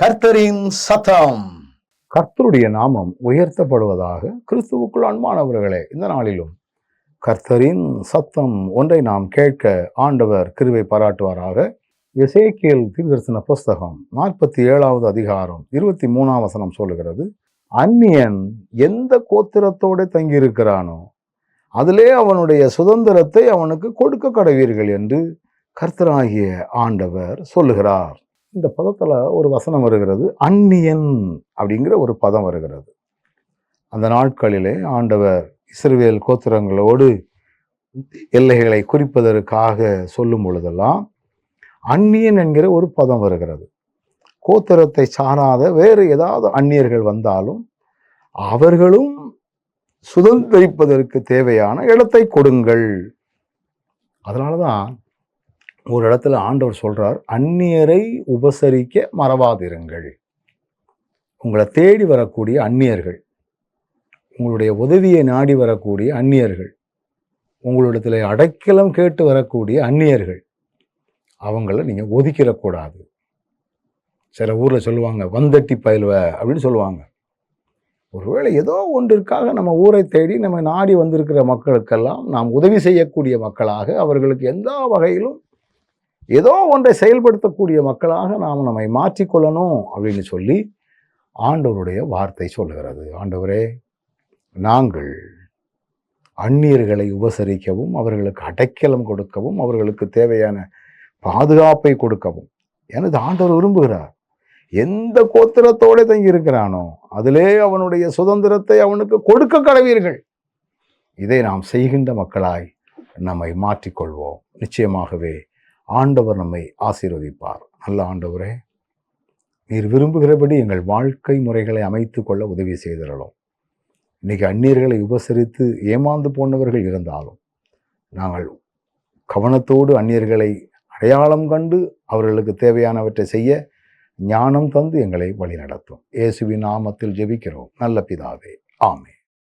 கர்த்தரின் சத்தம். கர்த்தருடைய நாமம் உயர்த்தப்படுவதாக கிறிஸ்துவுக்குள் அன்பானவர்களே இந்த நாளிலும் கர்த்தரின் சத்தம் ஒன்றை நாம் கேட்க ஆண்டவர் கிருவை பாராட்டுவாராக. எசேக்கியல் தீர்தர்சன புஸ்தகம் நாற்பத்தி ஏழாவது அதிகாரம் இருபத்தி மூணாம் வசனம் சொல்லுகிறது அந்நியன் எந்த கோத்திரத்தோடு தங்கியிருக்கிறானோ அதிலே அவனுடைய சுதந்திரத்தை அவனுக்கு கொடுக்க கடவீர்கள் என்று கர்த்தராகிய ஆண்டவர் சொல்லுகிறார். இந்த பதத்தில் ஒரு வசனம் வருகிறது அந்நியன் அப்படிங்கிற ஒரு பதம் வருகிறது. அந்த நாட்களிலே ஆண்டவர் இஸ்ரவேல் கோத்திரங்களோடு எல்லைகளை குறிப்பதற்காக சொல்லும் பொழுதெல்லாம் அந்நியன் என்கிற ஒரு பதம் வருகிறது. கோத்திரத்தை சாராத வேறு ஏதாவது அந்நியர்கள் வந்தாலும் அவர்களும் சுதந்திரிப்பதற்கு தேவையான இடத்தை கொடுங்கள். அதனால தான் ஒரு இடத்துல ஆண்டவர் சொல்றார் அந்நியரை உபசரிக்க மறவாதிருங்கள். உங்களை தேடி வரக்கூடிய அந்நியர்கள் உங்களுடைய உதவியை நாடி வரக்கூடிய அந்நியர்கள் உங்களிடத்துல அடைக்கலம் கேட்டு வரக்கூடிய அந்நியர்கள் அவங்கள நீங்கள் ஒதுக்கிடக்கூடாது. சில ஊரில் சொல்லுவாங்க வந்தட்டி பயில்வ அப்படின்னு சொல்லுவாங்க. ஒருவேளை ஏதோ ஒன்றிற்காக நம்ம ஊரை தேடி நம்ம நாடி வந்திருக்கிற மக்களுக்கெல்லாம் நாம் உதவி செய்யக்கூடிய மக்களாக அவர்களுக்கு எந்த வகையிலும் ஏதோ ஒன்றை செயல்படுத்தக்கூடிய மக்களாக நாம் நம்மை மாற்றிக்கொள்ளணும் அப்படின்னு சொல்லி ஆண்டவருடைய வார்த்தை சொல்லுகிறது. ஆண்டவரே நாங்கள் அந்நியர்களை உபசரிக்கவும் அவர்களுக்கு அடைக்கலம் கொடுக்கவும் அவர்களுக்கு தேவையான பாதுகாப்பை கொடுக்கவும். எனது ஆண்டவர் விரும்புகிறார். எந்த கோத்திரத்தோட தங்கி இருக்கிறானோ அதிலே அவனுடைய சுதந்திரத்தை அவனுக்கு கொடுக்க கடவீர்கள். இதை நாம் செய்கின்ற மக்களாய் நம்மை மாற்றிக்கொள்வோம். நிச்சயமாகவே ஆண்டவர் நம்மை ஆசீர்வதிப்பார். நல்ல ஆண்டவரே நீர் விரும்புகிறபடி எங்கள் வாழ்க்கை முறைகளை அமைத்து கொள்ள உதவி செய்திடலாம். இன்றைக்கி அந்நியர்களை உபசரித்து ஏமாந்து போனவர்கள் இருந்தாலும் நாங்கள் கவனத்தோடு அந்நியர்களை அடையாளம் கண்டு அவர்களுக்கு தேவையானவற்றை செய்ய ஞானம் தந்து எங்களை வழிநடத்தும். இயேசுவின் நாமத்தில் ஜெபிக்கிறோம். நல்ல பிதாவே ஆமே